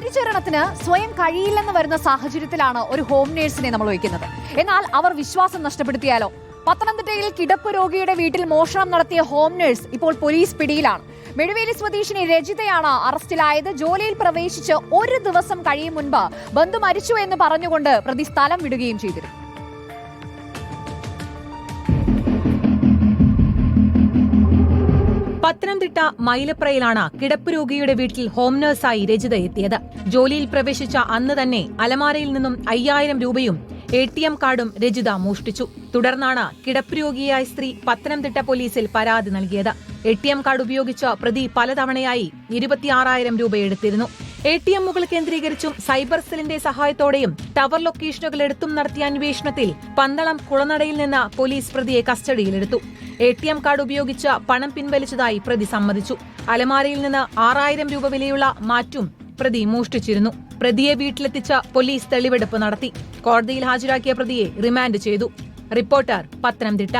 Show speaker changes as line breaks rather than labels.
പരിചരണത്തിന് സ്വയം കഴിയില്ലെന്ന് വരുന്ന സാഹചര്യത്തിലാണ് ഒരു ഹോം നേഴ്സിനെ നമ്മൾ വയ്ക്കുന്നത് എന്നാൽ അവർ വിശ്വാസം നഷ്ടപ്പെടുത്തിയാലോ? പത്തനംതിട്ടയിൽ കിടപ്പ് രോഗിയുടെ വീട്ടിൽ മോഷണം നടത്തിയ ഹോം നേഴ്സ് ഇപ്പോൾ പോലീസ് പിടിയിലാണ്. മെഴുവേലി സ്വദേശിനി രജിതയാണ് അറസ്റ്റിലായത്. ജോലിയിൽ പ്രവേശിച്ച് ഒരു ദിവസം കഴിയും മുൻപ് ബന്ധു മരിച്ചു എന്ന് പറഞ്ഞുകൊണ്ട് പ്രതി സ്ഥലം വിടുകയും ചെയ്തിരുന്നു.
പത്തനംതിട്ട മൈലപ്രയിലാണ് കിടപ്പ് രോഗിയുടെ വീട്ടിൽ ഹോം നഴ്സായി രജിത എത്തിയത്. ജോലിയിൽ പ്രവേശിച്ച അന്ന് തന്നെ അലമാരയിൽ നിന്നും അയ്യായിരം രൂപയും എ ടി എം കാർഡും രജിത മോഷ്ടിച്ചു. തുടർന്നാണ് കിടപ്പ് രോഗിയായ സ്ത്രീ പത്തനംതിട്ട പോലീസിൽ പരാതി നൽകിയത്. എ ടി എം കാർഡ് ഉപയോഗിച്ച് പ്രതി പലതവണയായി ഇരുപത്തിയാറായിരം രൂപ എടുത്തിരുന്നു. എ ടി എമ്മുകൾ കേന്ദ്രീകരിച്ചും സൈബർ സെല്ലിന്റെ സഹായത്തോടെയും ടവർ ലൊക്കേഷനുകൾ എടുത്തും നടത്തിയ അന്വേഷണത്തിൽ പന്തളം കുളനടയിൽ നിന്ന് പോലീസ് പ്രതിയെ കസ്റ്റഡിയിലെടുത്തു. എ ടി എം കാർഡ് ഉപയോഗിച്ച് പണം പിൻവലിച്ചതായി പ്രതി സമ്മതിച്ചു. അലമാരയിൽ നിന്ന് ആറായിരം രൂപ വിലയുള്ള മാറ്റും പ്രതി മോഷ്ടിച്ചിരുന്നു. പ്രതിയെ വീട്ടിലെത്തിച്ച പോലീസ് തെളിവെടുപ്പ് നടത്തി. കോടതിയിൽ ഹാജരാക്കിയ പ്രതിയെ റിമാൻഡ് ചെയ്തു. റിപ്പോർട്ടർ പത്തനംതിട്ട.